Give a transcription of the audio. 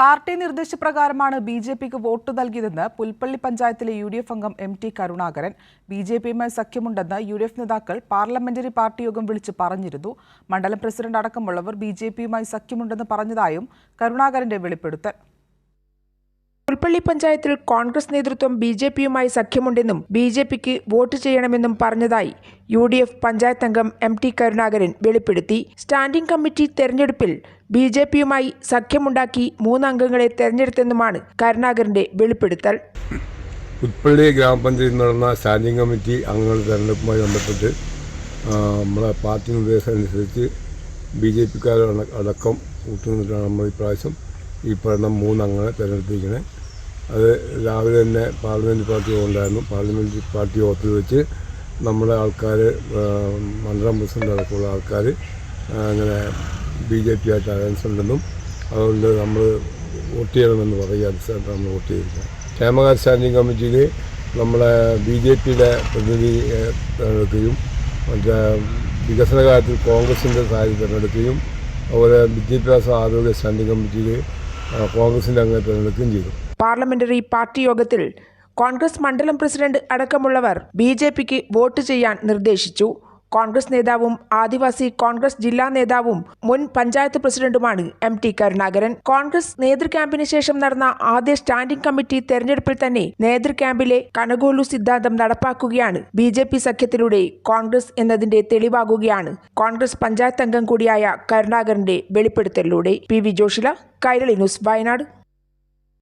Party നിർദ്ദേശപ്രകാരമാണ് B J പിക്ക് vote നൽകിയതെന്ന് പുൽപ്പള്ളി പഞ്ചായത്തിലെ യു ഡി എഫ് അംഗം M T Karunakaran. B J പിയുമായി സഖ്യമുണ്ടെന്ന് യു ഡി എഫ് നേതാക്കൾ പാർലമെന്ററി പാർട്ടി യോഗം വിളിച്ച് പറഞ്ഞിരുന്നു. മണ്ഡലം പ്രസിഡന്റ് അടക്കമുള്ളവർ ബി ജെ പിയുമായി സഖ്യമുണ്ടെന്ന് പറഞ്ഞതായും കരുണാകരന്റെ വെളിപ്പെടുത്തൽ. പുൽപ്പള്ളി പഞ്ചായത്തിൽ കോൺഗ്രസ് നേതൃത്വം ബി ജെ പിയുമായി സഖ്യമുണ്ടെന്നും ബി ജെ പിക്ക് വോട്ട് ചെയ്യണമെന്നും പറഞ്ഞതായി യു ഡി എഫ് പഞ്ചായത്ത് അംഗം എം ടി കരുണാകരൻ വെളിപ്പെടുത്തി. സ്റ്റാൻഡിംഗ് കമ്മിറ്റി തെരഞ്ഞെടുപ്പിൽ ബി ജെ പിയുമായി സഖ്യമുണ്ടാക്കി മൂന്നംഗങ്ങളെ തെരഞ്ഞെടുത്തെന്നുമാണ് കരുണാകരന്റെ വെളിപ്പെടുത്തൽ. പുൽപ്പള്ളി ഗ്രാമപഞ്ചായത്തിൽ നടന്ന സ്റ്റാൻഡിംഗ് കമ്മിറ്റി അംഗങ്ങളുടെ തെരഞ്ഞെടുപ്പുമായി ബന്ധപ്പെട്ട് നമ്മളെ പാർട്ടി നിർദ്ദേശം അനുസരിച്ച് ബി ജെ പിക്കാരടക്കം കൂട്ടുനിന്നിട്ടാണ് നമ്മൾ ഇപ്രാവശ്യം ഈ പറയുന്ന മൂന്നംഗങ്ങളെ തിരഞ്ഞെടുത്തിരിക്കുന്നത് അത് രാവിലെ തന്നെ പാർലമെന്റ് പാർട്ടി കൊണ്ടായിരുന്നു. പാർലമെന്റ് പാർട്ടി ഓഫിൽ വെച്ച് നമ്മുടെ ആൾക്കാർ മണ്ഡലം പ്രസിഡന്റ് അടക്കമുള്ള ആൾക്കാർ അങ്ങനെ ബി ജെ പി ആയിട്ട് അലയൻസ് ഉണ്ടെന്നും അതുകൊണ്ട് നമ്മൾ വോട്ട് ചെയ്യണമെന്ന് പറയുക അടിസ്ഥാനത്താണ് നമ്മൾ വോട്ട് ചെയ്തിരിക്കുക ക്ഷേമകാര്യ സ്റ്റാൻഡിംഗ് കമ്മിറ്റിയിൽ നമ്മളെ ബി ജെ പിയുടെ പ്രതിനിധി തിരഞ്ഞെടുക്കുകയും മറ്റേ വികസന കാര്യത്തിൽ കോൺഗ്രസിന്റെ സാരി തിരഞ്ഞെടുക്കുകയും അതുപോലെ വിദ്യാഭ്യാസ ആരോഗ്യ സ്റ്റാൻഡിംഗ് കമ്മിറ്റിയിൽ കോൺഗ്രസിന്റെ അംഗത്തെ തിരഞ്ഞെടുക്കുകയും ചെയ്തു. പാർലമെന്ററി പാർട്ടി യോഗത്തിൽ കോൺഗ്രസ് മണ്ഡലം പ്രസിഡന്റ് അടക്കമുള്ളവർ ബി ജെ പിക്ക് വോട്ട് ചെയ്യാൻ നിർദ്ദേശിച്ചു. കോൺഗ്രസ് നേതാവും ആദിവാസി കോൺഗ്രസ് ജില്ലാ നേതാവും മുൻ പഞ്ചായത്ത് പ്രസിഡന്റുമാണ് എം ടി കരുണാകരൻ. കോൺഗ്രസ് നേതൃക്യാമ്പിന് ശേഷം നടന്ന ആദ്യ സ്റ്റാൻഡിംഗ് കമ്മിറ്റി തെരഞ്ഞെടുപ്പിൽ തന്നെ നേതൃക്യാമ്പിലെ കനകോലു സിദ്ധാന്തം നടപ്പാക്കുകയാണ്. ബി ജെ പി സഖ്യത്തിലൂടെ കോൺഗ്രസ് എന്നതിന്റെ തെളിവാകുകയാണ്. കോൺഗ്രസ് പഞ്ചായത്ത് അംഗം കൂടിയായ കരുണാകരന്റെ വെളിപ്പെടുത്തലിലൂടെ. P V Joshila Kairali news Wayanad.